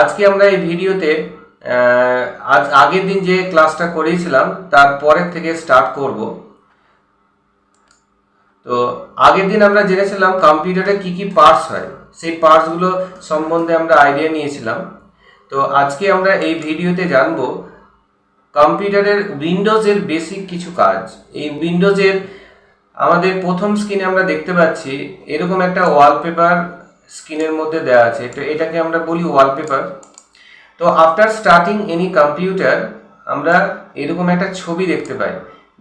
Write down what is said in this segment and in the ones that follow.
আজকে আমরা এই ভিডিওতে আজ আগের দিন যে ক্লাসটা করেছিলাম, তার পরের থেকে স্টার্ট করব। তো আগের দিন আমরা জেনেছিলাম কম্পিউটারে কি কি পার্টস হয়। সেই পার্টসগুলো সম্বন্ধে আমরা আইডিয়া নিয়েছিলাম। তো আজকে আমরা এই ভিডিওতে জানব কম্পিউটারের উইন্ডোজের বেসিক কিছু কাজ। এই উইন্ডোজের আমাদের প্রথম স্ক্রিনে আমরা দেখতে পাচ্ছি, এরকম একটা ওয়ালপেপার স্ক্রিনের মধ্যে দেওয়া আছে। তো এটাকে আমরা বলি ওয়ালপেপার তো আফটার স্টার্টিং এনি কম্পিউটার আমরা এরকম একটা ছবি দেখতে পাই,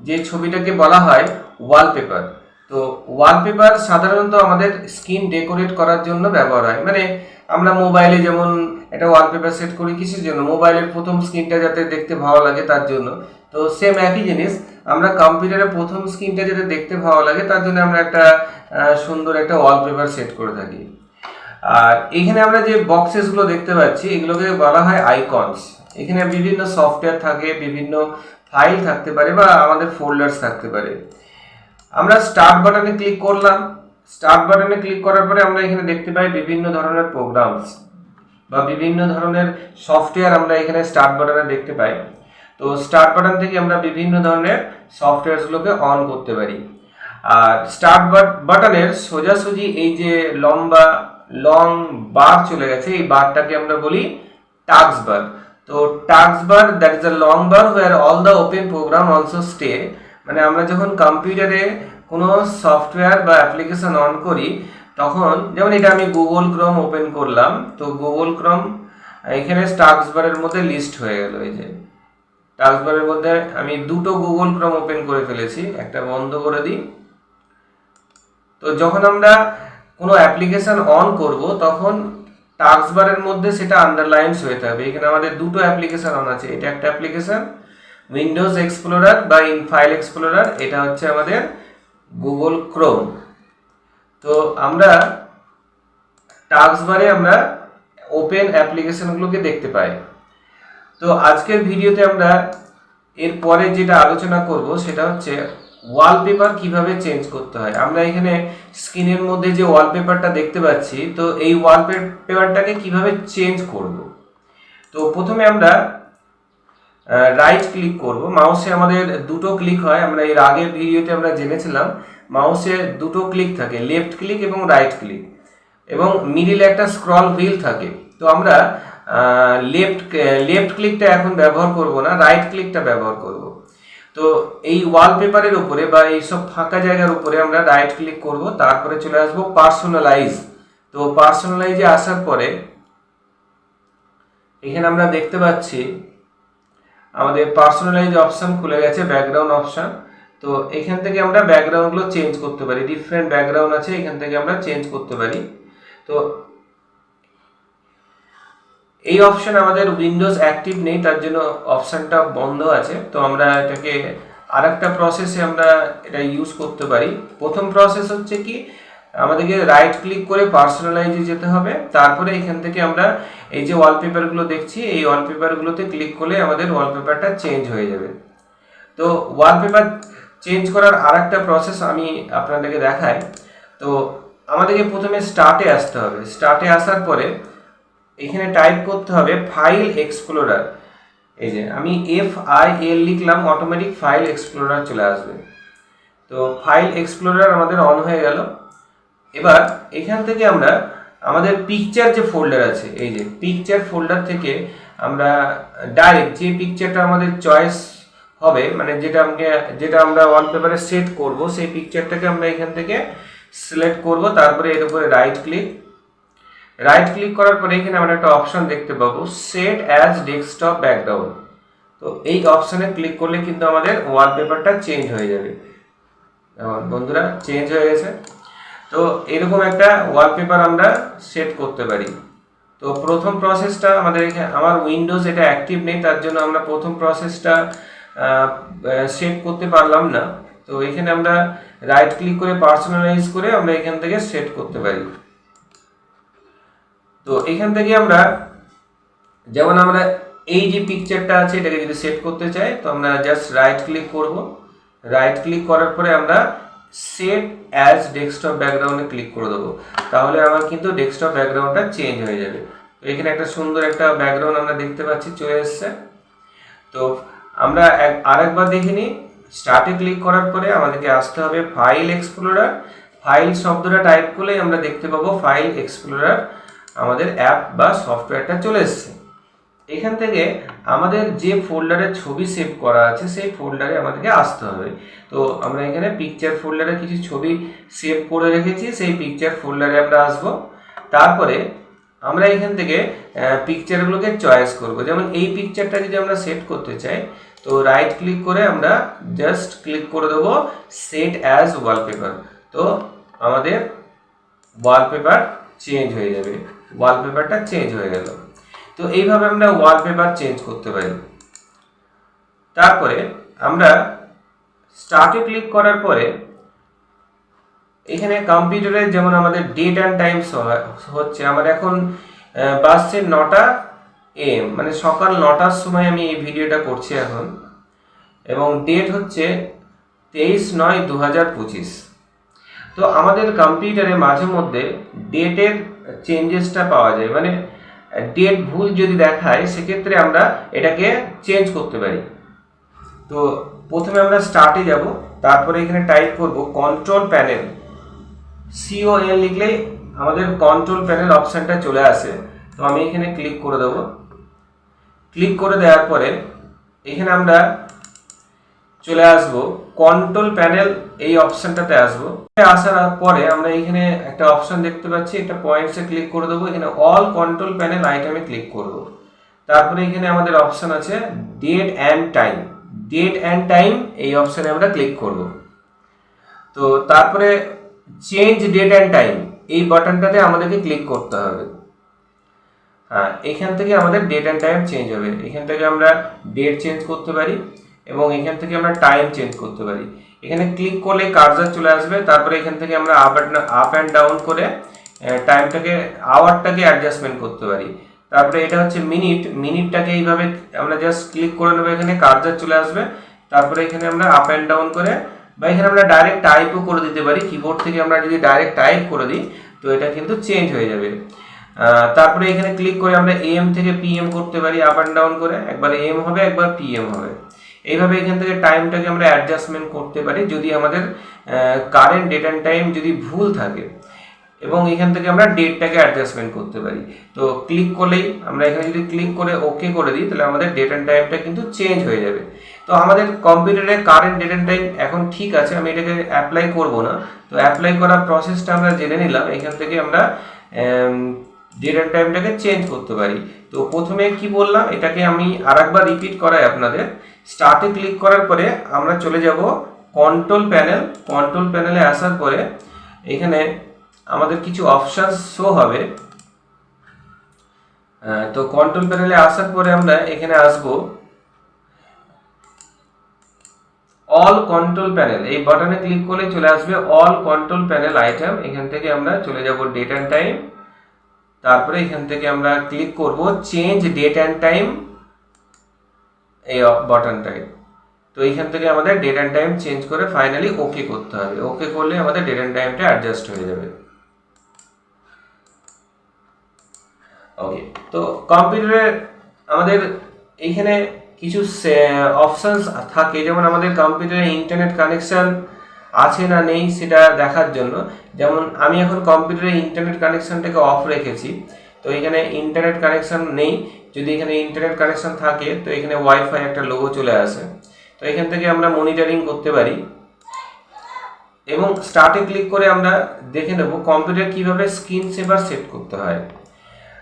যে ছবিটাকে বলা হয় ওয়ালপেপার তো ওয়ালপেপার সাধারণত আমাদের স্ক্রিন ডেকোরেট করার জন্য ব্যবহার হয়। মানে আমরা মোবাইলে যেমন একটা ওয়ালপেপার সেট করি কিসের জন্য? মোবাইলের প্রথম স্ক্রিনটা যাতে দেখতে ভালো লাগে তার জন্য। তো সেম একই জিনিস, আমরা কম্পিউটারের প্রথম স্ক্রিনটা যাতে দেখতে ভালো লাগে তার জন্য আমরা একটা সুন্দর একটা ওয়ালপেপার সেট করে থাকি। আর এখানে আমরা যে বক্সেসগুলো দেখতে পাচ্ছি, এগুলোকে বলা হয় আইকনস এখানে বিভিন্ন সফটওয়্যার থাকে, বিভিন্ন ফাইল থাকতে পারে বা আমাদের ফোল্ডার্স থাকতে পারে। আমরা স্টার্ট বাটনে ক্লিক করলাম। স্টার্ট বাটনে ক্লিক করার পরে আমরা এখানে দেখতে পাই বিভিন্ন ধরনের প্রোগ্রামস বা বিভিন্ন ধরনের সফটওয়্যার আমরা এখানে স্টার্ট বাটনে দেখতে পাই। তো স্টার্ট বাটন থেকে আমরা বিভিন্ন ধরনের সফটওয়্যারসগুলোকে অন করতে পারি। আর স্টার্ট বাটনের সোজাসুজি এই যে লম্বা লং বার চলে গেছে। এই বারটাকে আমরা বলি টাস্ক বার তো task bar that is a long bar where all the open program also stay মানে আমরা যখন কম্পিউটারে কোনো সফটওয়্যার বা অ্যাপ্লিকেশন অন করি, তখন যেমন এটা আমি গুগল ক্রোম ওপেন করলাম, তো গুগল ক্রোম এখানে টাস্ক বারের মধ্যে লিস্ট হয়ে গেল এই যে। টাস্ক বারের মধ্যে আমি দুটো গুগল ক্রোম ওপেন করে ফেলেছি, একটা বন্ধ করে দিই। তো যখন আমরা কোনো অ্যাপ্লিকেশন অন করব, তখন টাস্ক বারের মধ্যে সেটা আন্ডারলাইন্স হয়ে থাকবে। এখানে আমাদের দুটো অ্যাপ্লিকেশন অন আছে। এটা একটা অ্যাপ্লিকেশন উইন্ডোজ এক্সপ্লোরার বা ইন ফাইল এক্সপ্লোরার এটা হচ্ছে আমাদের গুগল ক্রোম তো আমরা টাস্ক বারে আমরা ওপেন অ্যাপ্লিকেশনগুলোকে দেখতে পাই। তো আজকের ভিডিওতে আমরা এরপরে যেটা আলোচনা করব, সেটা হচ্ছে ওয়ালপেপার কীভাবে চেঞ্জ করতে হয়? আমরা এখানে স্ক্রিনের মধ্যে যে ওয়ালপেপারটা দেখতে পাচ্ছি, তো এই ওয়ালপেপারটাকে কীভাবে চেঞ্জ করব? তো প্রথমে আমরা রাইট ক্লিক করব। মাউসে আমাদের দুটো ক্লিক হয়, আমরা এর আগের ভিডিওতে আমরা জেনেছিলাম মাউসে দুটো ক্লিক থাকে লেফট ক্লিক এবং রাইট ক্লিক এবং মিডিলে একটা স্ক্রল হুইল থাকে। তো আমরা লেফট লেফট ক্লিকটা এখন ব্যবহার করব না রাইট ক্লিকটা ব্যবহার করব। তো এই ওয়ালপেপারের উপরে বা এই সব ফাঁকা জায়গার উপরে আমরা রাইট ক্লিক করব, তারপরে চলে আসব পার্সোনালাইজ তো পার্সোনালাইজে আসার পরে এখানে আমরা দেখতে পাচ্ছি আমাদের পার্সোনালাইজ অপশন খুলে গেছে ব্যাকগ্রাউন্ড অপশন তো এখান থেকে আমরা ব্যাকগ্রাউন্ডগুলো চেঞ্জ করতে পারি। ডিফারেন্ট ব্যাকগ্রাউন্ড আছে, এখান থেকে আমরা চেঞ্জ করতে পারি। তো এই অপশন আমাদের উইন্ডোজ অ্যাক্টিভ নেই, তার জন্য অপশনটা বন্ধ আছে। তো আমরা এটাকে আরেকটা প্রসেসে আমরা এটা ইউজ করতে পারি। প্রথম প্রসেস হচ্ছে কি, আমাদেরকে রাইট ক্লিক করে পার্সোনালাইজে যেতে হবে। তারপরে এখান থেকে আমরা এই যে ওয়ালপেপারগুলো দেখছি, এই ওয়ালপেপারগুলোতে ক্লিক করলে আমাদের ওয়ালপেপারটা চেঞ্জ হয়ে যাবে। তো ওয়ালপেপার চেঞ্জ করার আরেকটা প্রসেস আমি আপনাদেরকে দেখাই। তো আমাদেরকে প্রথমে স্টার্টে আসতে হবে। স্টার্টে আসার পরে এখানে টাইপ করতে হবে ফাইল এক্সপ্লোরার এই যে, আমি এফ আই এল লিখলাম অটোমেটিক ফাইল এক্সপ্লোরার চলে আসবে। তো ফাইল এক্সপ্লোরার আমাদের অন হয়ে গেল। এবার এখান থেকে আমরা আমাদের পিকচার যে ফোল্ডার আছে, এই যে পিকচার ফোল্ডার থেকে আমরা ডাইরেক্ট যে পিকচারটা আমাদের চয়েস হবে মানে যেটা আমাকে, যেটা আমরা ওয়ালপেপারে সেট করব, সেই পিকচারটাকে আমরা এখান থেকে সিলেক্ট করব, তারপরে এর উপরে রাইট ক্লিক রাইট ক্লিক করার পরে এখানে আমরা একটা অপশন দেখতে পাবো সেট অ্যাজ ডেস্কটপ ব্যাকগ্রাউন্ড তো এই অপশনে ক্লিক করলে কিন্তু আমাদের ওয়ালপেপারটা চেঞ্জ হয়ে যাবে। আমার বন্ধুরা চেঞ্জ হয়ে গেছে। তো এরকম একটা ওয়ালপেপার আমরা সেট করতে পারি। তো প্রথম প্রসেসটা আমাদের এখানে, আমার উইন্ডোজ এটা অ্যাক্টিভ নেই, তার জন্য আমরা প্রথম প্রসেসটা সেট করতে পারলাম না। তো এখানে আমরা রাইট ক্লিক করে পার্সোনালাইজ করে আমরা এখান থেকে সেট করতে পারি। তো এখান থেকে আমরা, যেমন আমরা এই যে পিকচারটা আছে, এটাকে যদি সেট করতে চাই, তো আমরা জাস্ট রাইট ক্লিক করব। রাইট ক্লিক করার পরে আমরা সেট অ্যাজ ডেস্কটপ ব্যাকগ্রাউন্ডে ক্লিক করে দেবো। তাহলে আমার কিন্তু ডেস্কটপ ব্যাকগ্রাউন্ডটা চেঞ্জ হয়ে যাবে। তো এখানে একটা সুন্দর একটা ব্যাকগ্রাউন্ড আমরা দেখতে পাচ্ছি, চলে এসছে। তো আমরা আরেকবার দেখে নিই। স্টার্টে ক্লিক করার পরে আমাদেরকে আসতে হবে ফাইল এক্সপ্লোরার ফাইল শব্দটা টাইপ করলেই আমরা দেখতে পাবো ফাইল এক্সপ্লোরার আমাদের অ্যাপ বা সফটওয়্যারটা চলে এসছে। এখান থেকে আমাদের যে ফোল্ডারে ছবি সেভ করা আছে, সেই ফোল্ডারে আমাদেরকে আসতে হবে। তো আমরা এখানে পিকচার ফোল্ডারে কিছু ছবি সেভ করে রেখেছি, সেই পিকচার ফোল্ডারে আমরা আসব। তারপরে আমরা এখান থেকে পিকচারগুলোকে চয়েস করব। যেমন এই পিকচারটা যদি আমরা সেট করতে চাই, তো রাইট ক্লিক করে আমরা জাস্ট ক্লিক করে দেবো সেট অ্যাজ ওয়ালপেপার তো আমাদের ওয়ালপেপার চেঞ্জ হয়ে যাবে। ওয়ালপেপারটা চেঞ্জ হয়ে গেল। তো এইভাবে আমরা ওয়ালপেপার চেঞ্জ করতে পারি। তারপরে আমরা স্টার্টে ক্লিক করার পরে এখানে কম্পিউটারে যেমন আমাদের ডেট অ্যান্ড টাইমস হচ্ছে আমার এখন বাজছে নটা এম মানে সকাল নটার সময় আমি এই ভিডিওটা করছি এখন। এবং ডেট হচ্ছে তেইশ নয় দু হাজার পঁচিশ। তো আমাদের কম্পিউটারে মাঝে মধ্যে ডেটের চেঞ্জেসটা পাওয়া যায়। মানে ডেট ভুল যদি দেখায়, সেক্ষেত্রে আমরা এটাকে চেঞ্জ করতে পারি। তো, প্রথমে আমরা স্টার্টে যাব, তারপরে এখানে টাইপ করব কন্ট্রোল প্যানেল সিওএল লিখলেই আমাদের কন্ট্রোল প্যানেল অপশানটা চলে আসে। তো আমি এখানে ক্লিক করে দেবো। ক্লিক করে দেওয়ার পরে, এখানে আমরা চলে আসব। কন্ট্রোল প্যানেল এই অপশনটাতে আসব। আসার পরে আমরা এখানে একটা অপশন দেখতে পাচ্ছি একটা পয়েন্টসে ক্লিক করে দেবো, এখানে অল কন্ট্রোল প্যানেল আইটেমে ক্লিক করব তারপরে এখানে আমাদের অপশন আছে date and time date and time এই অপশনে আমরা ক্লিক করব। তো তারপরে চেঞ্জ ডেট অ্যান্ড টাইম এই বাটনটাতে আমাদেরকে ক্লিক করতে হবে। হ্যাঁ এখান থেকে আমাদের ডেট অ্যান্ড টাইম চেঞ্জ হবে। এখান থেকে আমরা ডেট চেঞ্জ করতে পারি। এবং এখান থেকে আমরা টাইম চেঞ্জ করতে পারি। এখানে ক্লিক করলে কার্জার চলে আসবে, তারপরে এখান থেকে আমরা up and up and down করে টাইমটাকে আওয়ারটাকে অ্যাডজাস্টমেন্ট করতে পারি। তারপরে এটা হচ্ছে মিনিট মিনিটটাকে এইভাবে আমরা জাস্ট ক্লিক করে নেব, এখানে কার্জার চলে আসবে। তারপরে এখানে আমরা আপ অ্যান্ড ডাউন করে, বা এখানে আমরা ডাইরেক্ট টাইপও করে দিতে পারি। কিবোর্ড থেকে আমরা যদি ডাইরেক্ট টাইপ করে দিই, তো এটা কিন্তু চেঞ্জ হয়ে যাবে। তারপরে এখানে ক্লিক করে আমরা এম থেকে পিএম করতে পারি আপ অ্যান্ড ডাউন করে। একবার এম হবে, একবার পিএম হবে। এইভাবে এখান থেকে টাইমটাকে আমরা অ্যাডজাস্টমেন্ট করতে পারি যদি আমাদের কারেন্ট ডেট অ্যান্ড টাইম যদি ভুল থাকে। এবং এখান থেকে আমরা ডেটটাকে অ্যাডজাস্টমেন্ট করতে পারি। তো ক্লিক করলেই আমরা এখানে যদি ক্লিক করে ওকে করে দিই, তাহলে আমাদের ডেট অ্যান্ড টাইমটা কিন্তু চেঞ্জ হয়ে যাবে। তো আমাদের কম্পিউটারে কারেন্ট ডেট অ্যান্ড টাইম এখন ঠিক আছে, আমি এটাকে অ্যাপ্লাই করব না। তো অ্যাপ্লাই করার প্রসেসটা আমরা জেনে নিলাম। এখান থেকে আমরা ডেট অ্যান্ড টাইমটাকে চেঞ্জ করতে পারি। তো প্রথমে কি বললাম? এটাকে আমি আরেকবার রিপিট করাই আপনাদের। স্টার্টে ক্লিক করার পরে আমরা চলে যাব কন্ট্রোল প্যানেল কন্ট্রোল প্যানেলে আসার পরে এখানে আমাদের কিছু অপশান শো হবে। তো কন্ট্রোল প্যানেলে আসার পরে আমরা এখানে আসব। অল কন্ট্রোল প্যানেল এই বাটনে ক্লিক করলে চলে আসবে অল কন্ট্রোল প্যানেল আইটেম এখান থেকে আমরা চলে যাব ডেট অ্যান্ড টাইম তারপরে এখান থেকে আমরা ক্লিক করব চেঞ্জ ডেট অ্যান্ড টাইম এই বাটনটায় তো এইখান থেকে আমাদের ডেট অ্যান্ড টাইম চেঞ্জ করে ফাইনালি ওকে করতে হবে। ওকে করলে আমাদের ডেট অ্যান্ড টাইমটা অ্যাডজাস্ট হয়ে যাবে। ওকে তো কম্পিউটারে আমাদের এইখানে কিছু অপশানস থাকে। যেমন আমাদের কম্পিউটারে ইন্টারনেট কানেকশন আছে না নেই সেটা দেখার জন্য। যেমন আমি এখন কম্পিউটারে ইন্টারনেট কানেকশনটাকে অফ রেখেছি। তো এখানে ইন্টারনেট কানেকশন নেই। যদি এখানে ইন্টারনেট কানেকশন থাকে, তো এখানে ওয়াইফাই একটা লোগো চলে আসে। তো এখান থেকে আমরা মনিটরিং করতে পারি। এবং স্টার্টে ক্লিক করে আমরা দেখে নেব কম্পিউটার কীভাবে স্ক্রিন সেভার সেট করতে হয়।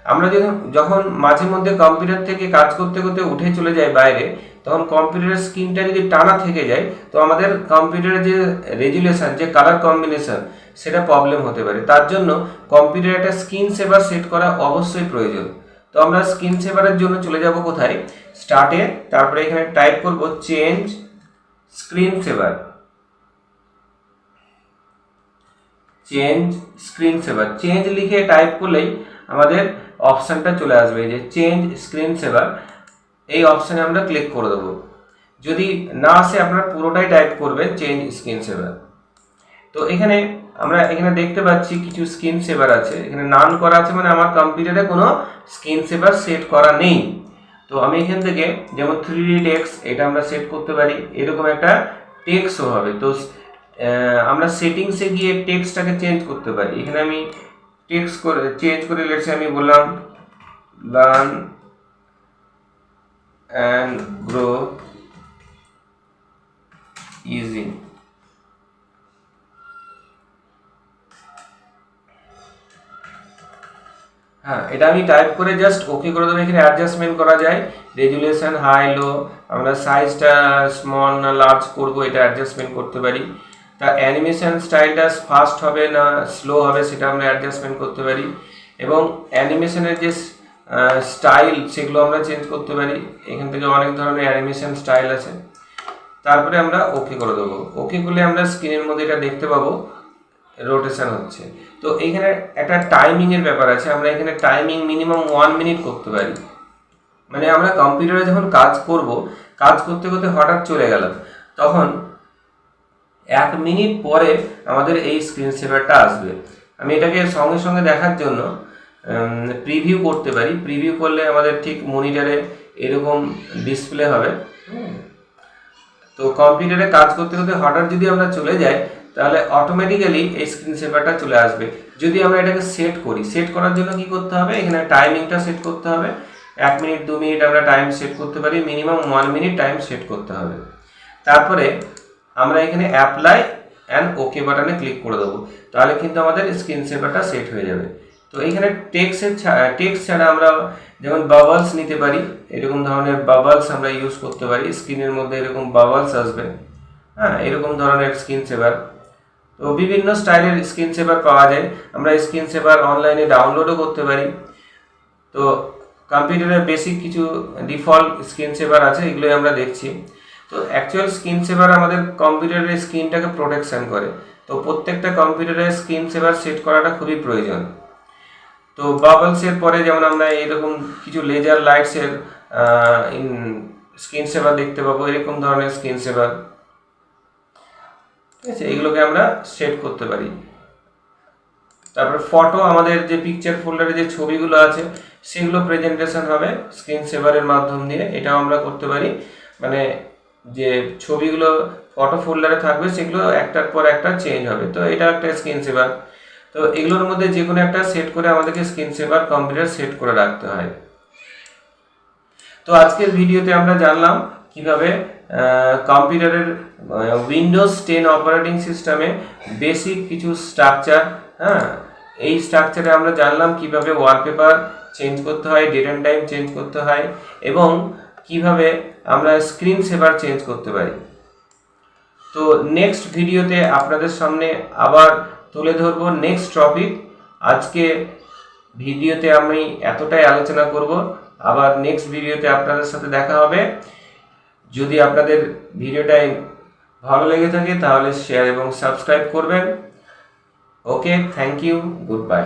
আমরা যখন যখন মাঝে মধ্যে কম্পিউটার থেকে কাজ করতে করতে উঠে চলে যাই বাইরে, তখন কম্পিউটারের স্ক্রিনটা যদি টানা থেকে যায়, তো আমাদের কম্পিউটারের যে রেজুলেশন যে কালার কম্বিনেশন সেটা প্রবলেম হতে পারে। তার জন্য কম্পিউটারে একটা স্ক্রিন সেভার সেট করা অবশ্যই প্রয়োজন। তো আমরা স্ক্রিন সেভারের জন্য চলে যাব কোথায়? স্টার্টে তারপরে এখানে টাইপ করব change screen saver change screen saver change লিখে টাইপ করলেই আমাদের অপশানটা চলে আসবে যে চেঞ্জ স্ক্রিন সেভার এই অপশানে আমরা ক্লিক করে দেবো। যদি না আসে আপনারা পুরোটাই টাইপ করবেন চেঞ্জ স্ক্রিন সেভার তো এখানে আমরা এখানে দেখতে পাচ্ছি কিছু স্ক্রিন সেভার আছে। এখানে নান করা আছে মানে আমার কম্পিউটারে কোনো স্ক্রিন সেভার সেট করা নেই। তো আমি এখান থেকে যেমন থ্রি ডি টেক্স এটা আমরা সেট করতে পারি। এরকম একটা টেক্সও হবে। তো আমরা সেটিংসে গিয়ে টেক্সটাকে চেঞ্জ করতে পারি। এখানে আমি টেক্স করে চেঞ্জ করে লেটসে আমি বললাম লার্ন অ্যান্ড গ্রো ইজি হ্যাঁ এটা আমি টাইপ করে জাস্ট ওকে করে দেবো। এখানে অ্যাডজাস্টমেন্ট করা যায়। রেজুলেশন হাই লো আমরা সাইজটা স্মল না লার্জ করব, এটা অ্যাডজাস্টমেন্ট করতে পারি। তা অ্যানিমেশন স্টাইলটা ফাস্ট হবে না স্লো হবে, সেটা আমরা অ্যাডজাস্টমেন্ট করতে পারি। এবং অ্যানিমেশনের যে স্টাইল সেগুলো আমরা চেঞ্জ করতে পারি। এখান থেকে অনেক ধরনের অ্যানিমেশন স্টাইল আছে। তারপরে আমরা ওকে করে দেবো। ওকে করলে আমরা স্ক্রিনের মধ্যে এটা দেখতে পাবো। রোটেশন হচ্ছে। তো এখানে একটা টাইমিং এর ব্যাপার আছে, আমরা এখানে টাইমিং মিনিমাম ওয়ান মিনিট করতে পারি। মানে আমরা কম্পিউটারে যখন কাজ করব, কাজ করতে করতে হঠাৎ চলে গেলাম। তখন এক মিনিট পরে আমাদের এই স্ক্রিন সেভারটা আসবে। আমি এটাকে সঙ্গে সঙ্গে দেখার জন্য প্রিভিউ করতে পারি। প্রিভিউ করলে আমাদের ঠিক মনিটরে এরকম ডিসপ্লে হবে। তো কম্পিউটারে কাজ করতে করতে হঠাৎ যদি আমরা চলে যাই তাহলে অটোমেটিক্যালি এই স্ক্রিন সেভারটা চলে আসবে। যদি আমরা এটাকে সেট করি সেট করার জন্য কি করতে হবে? এখানে টাইমিংটা সেট করতে হবে। এক মিনিট দু মিনিট আমরা টাইম সেট করতে পারি minimum one minute time set করতে হবে। তারপরে আমরা এখানে অ্যাপ্লাই অ্যান্ড ওকে বাটনে ক্লিক করে দেবো। তাহলে কিন্তু আমাদের স্ক্রিন সেভারটা সেট হয়ে যাবে। তো এখানে টেক্সের টেক্স ছাড়া আমরা যেমন বাবলস নিতে পারি, এরকম ধরনের বাবলস আমরা ইউজ করতে পারি। স্ক্রিনের মধ্যে এরকম বাবলস আসবে। হ্যাঁ এরকম ধরনের স্ক্রিন সেভার তো বিভিন্ন স্টাইলের স্ক্রিন সেভার পাওয়া যায়। আমরা স্ক্রিন সেভার অনলাইনে ডাউনলোডও করতে পারি। তো কম্পিউটারের বেসিক কিছু ডিফল্ট স্ক্রিন সেভার আছে, এগুলোই আমরা দেখছি। তো অ্যাকচুয়াল স্ক্রিন সেভার আমাদের কম্পিউটারের স্ক্রিনটাকে প্রোটেকশন করে। তো প্রত্যেকটা কম্পিউটারের স্ক্রিন সেভার সেট করাটা খুবই প্রয়োজন। তো বাবলসের পরে যেমন আমরা এরকম কিছু লেজার লাইটসের স্ক্রিন সেভার দেখতে পাবো, এরকম ধরনের স্ক্রিন সেভার। ঠিক আছে, এগুলোকে আমরা সেট করতে পারি। তারপর ফটো আমাদের যে পিকচার ফোল্ডারে যে ছবিগুলো আছে, সেগুলো প্রেজেন্টেশন হবে স্ক্রিন সেভারের মাধ্যম দিয়ে। এটাও আমরা করতে পারি। মানে যে ছবিগুলো ফটো ফোল্ডারে থাকবে, সেগুলো একটার পর একটা চেঞ্জ হবে। তো এটা একটা স্ক্রিন সেভার তো এগুলোর মধ্যে যে কোনো একটা সেট করে আমাদেরকে স্ক্রিন সেভার কম্পিউটার সেট করে রাখতে হয়। তো আজকের ভিডিওতে আমরা জানলাম কীভাবে কম্পিউটারের উইন্ডোজ টেন অপারেটিং সিস্টেমে বেসিক কিছু স্ট্রাকচার হ্যাঁ? এই স্ট্রাকচারে আমরা জানলাম কীভাবে ওয়ালপেপার চেঞ্জ করতে হয় ডেট অ্যান্ড টাইম চেঞ্জ করতে হয় এবং কীভাবে আমরা স্ক্রিন সেভার চেঞ্জ করতে পারি। তো নেক্সট ভিডিওতে আপনাদের সামনে আবার তুলে ধরবো নেক্সট টপিক আজকে ভিডিওতে আমি এতটাই আলোচনা করব। আবার নেক্সট ভিডিওতে আপনাদের সাথে দেখা হবে। যদি আপনাদের ভিডিওটাই ভালো লেগে থাকে তাহলে শেয়ার এবং সাবস্ক্রাইব করবেন। Okay thank you goodbye